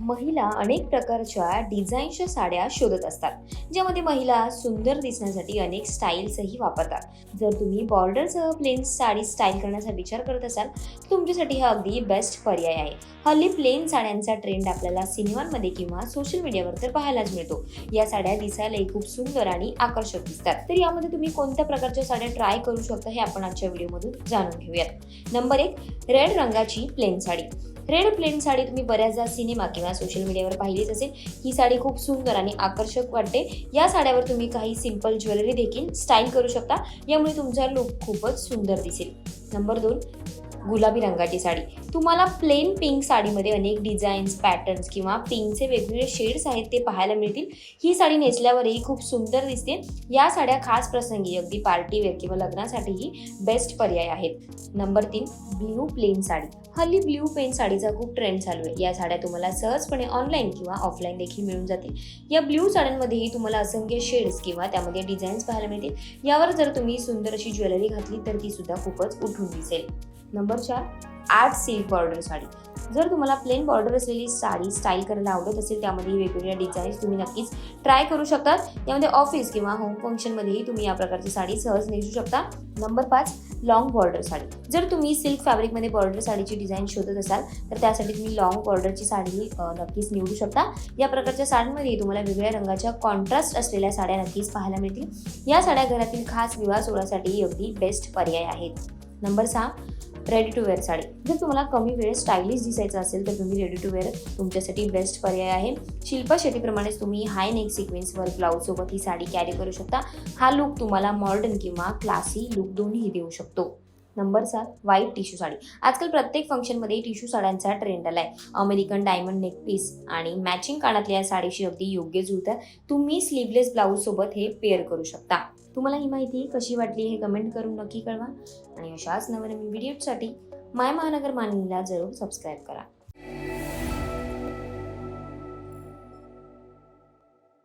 महिला अनेक प्रकारच्या डिझाईनच्या साड्या शोधत असतात ज्यामध्ये महिला सुंदर दिसण्यासाठी अनेक स्टाईल्सही वापरतात. जर तुम्ही बॉर्डरसह प्लेन साडी स्टाईल करण्याचा विचार करत असाल तर तुमच्यासाठी हा अगदी बेस्ट पर्याय आहे. हल्ली प्लेन साड्यांचा ट्रेंड आपल्याला सिनेमांमध्ये किंवा सोशल मीडियावर तर पाहायलाच मिळतो. या साड्या दिसायलाही खूप सुंदर आणि आकर्षक दिसतात. तर यामध्ये तुम्ही कोणत्या प्रकारच्या साड्या ट्राय करू शकता हे आपण आजच्या व्हिडिओमधून जाणून घेऊयात. नंबर एक रेड रंगाची plain sari. Red plain sari तुम्ही बऱ्याचदा सिनेमा किंवा सोशल मीडियावर पाहिलीच असेल. ही साडी खूप सुंदर आणि आकर्षक वाटते. या साड्यावर तुम्ही काही सिंपल ज्वेलरी देखील स्टाईल करू शकता. यामुळे तुमचा लुक खूपच सुंदर दिसेल. नंबर दोन गुलाबी रंगाची साडी. तुम्हाला प्लेन पिंक साडीमध्ये अनेक डिझाईन्स पॅटर्न्स किंवा पिंकचे वेगवेगळे शेड्स आहेत ते पाहायला मिळतील. ही साडी नेसल्यावरही खूप सुंदर दिसते. या साड्या खास प्रसंगी अगदी पार्टीवेअर किंवा लग्नासाठीही बेस्ट पर्याय आहेत. नंबर तीन ब्ल्यू प्लेन साडी. हल्ली ब्ल्यू पेन साडीचा खूप ट्रेंड चालू आहे. या साड्या तुम्हाला सहजपणे ऑनलाईन किंवा ऑफलाईन देखील मिळून जातील. या ब्ल्यू साड्यांमध्येही तुम्हाला असंख्य शेड्स किंवा त्यामध्ये डिझाईन्स पाहायला मिळतील. यावर जर तुम्ही सुंदर अशी ज्वेलरी घातली तर ती सुद्धा खूपच उठून दिसेल. नंबर नंबरच्या आर्ट सिल्क बॉर्डर साडी. जर तुम्हाला प्लेन बॉर्डर असलेली साडी स्टाईल करायला आवडत असेल त्यामध्ये वेगवेगळ्या डिझाईन्स तुम्ही नक्कीच ट्राय करू शकतात त्यामध्ये ऑफिस किंवा होम फंक्शनमध्येही तुम्ही या प्रकारची साडी सहज नेसू शकता. नंबर पाच लॉंग बॉर्डर साडी. जर तुम्ही सिल्क फॅब्रिकमध्ये बॉर्डर साडीची डिझाईन शोधत असाल तर त्यासाठी तुम्ही लॉंग बॉर्डरची साडी नक्कीच निवडू शकता. या प्रकारच्या साड्यांमध्ये तुम्हाला वेगवेगळ्या रंगाच्या कॉन्ट्रास्ट असलेल्या साड्या नक्कीच पाहायला मिळतील. या साड्या घरातील खास विवाह सोहळ्यासाठी अगदी बेस्ट पर्याय आहेत. नंबर सहा रेडी टू वेअर साडी. जर तुम्हाला कमी वेळेत स्टायलिश दिसायचं असेल तर तुम्ही रेडी टू वेअर तुमच्यासाठी बेस्ट पर्याय आहे. शिल्पा शेतीप्रमाणेच तुम्ही हाय नेक सिक्वेन्सवर ब्लाऊजसोबत ही साडी कॅरी करू शकता. हा लुक तुम्हाला मॉडर्न किंवा क्लासी लुक दोन्ही देऊ शकतो. नंबर सात व्हाईट टिश्यू साडी. आजकाल प्रत्येक फंक्शनमध्ये टिश्यू साड्यांचा ट्रेंड आलाय. अमेरिकन डायमंड नेकपीस आणि मॅचिंग कानातल्या या साडीशी अगदी योग्य जुळतं. तुम्ही स्लीवलेस ब्लाऊज सोबत हे पेअर करू शकता. तुम्हाला ही माहिती कशी वाटली हे कमेंट करून नक्की कळवा. आणि अशाच नवनवीन व्हिडिओसाठी माय महानगर मानिनीला जरूर सबस्क्राईब करा.